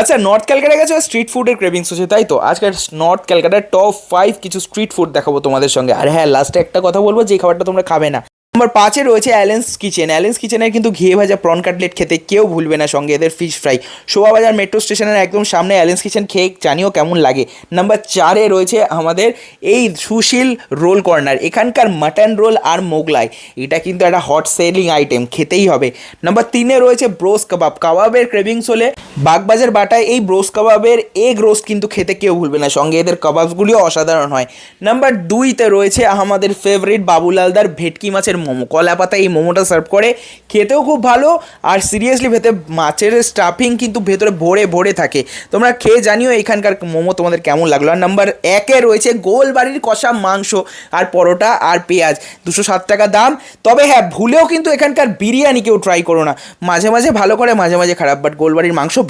আচ্ছা নর্থ ক্যালকাটা গেছে স্ট্রিট ফুডের ক্রেভিংস হচ্ছে, তাই তো? আজকে নর্থ ক্যালকাটার টপ ফাইভ কিছু স্ট্রিট ফুড দেখাবো তোমাদের সঙ্গে। আর হ্যাঁ লাস্টে একটা কথা বলব যে খাবারটা তোমরা খাবে না। নম্বর পাঁচে রয়েছে অ্যালেন্স কিচেন অ্যালেন্স কিচেনের কিন্তু ঘিয়ে ভাজা প্রন কাটলেট খেতে কেউ ভুলবে না সঙ্গে, এদের ফিশ ফ্রাই শোভাবাজার মেট্রো স্টেশনের একদম সামনে অ্যালেন্স কিচেন খেয়ে জানিও কেমন লাগে। নাম্বার চারে রয়েছে আমাদের এই সুশীল রোল কর্নার এখানকার মাটন রোল আর মোগলাই। এটা কিন্তু একটা হট সেলিং আইটেম খেতেই হবে। নাম্বার তিনে রয়েছে ব্রোস কাবাব কাবাবের ক্রেভিংস হলে বাগবাজার বাটায় এই ব্রোস কাবাবের এগ রোস্ট কিন্তু খেতে কেউ ভুলবে না। সঙ্গে এদের কাবাবসগুলিও অসাধারণ হয়। নাম্বার দুইতে রয়েছে আমাদের ফেভারিট বাবুলালদার ভেটকি মাছের মোমো। কলা পাতা এই মোমোটা সার্ভ করে। খেতেও খুব ভালো। আর সিরিয়াসলি ভেতরে মাছের স্টাফিং কিন্তু ভেতরে ভরে ভরে থাকে। তোমরা খেয়ে জানিও এখানকার মোমো তোমাদের কেমন লাগল। আর নাম্বার একে রয়েছে গোলবাড়ির কষা মাংস আর পরোটা আর পেঁয়াজ। দুশো সাত টাকা দাম। তবে হ্যাঁ ভুলেও কিন্তু এখানকার বিরিয়ানি কেউ ট্রাই করো না। মাঝে মাঝে ভালো করে, মাঝে মাঝে খারাপ। বাট গোলবাড়ির মাংস বেস্ট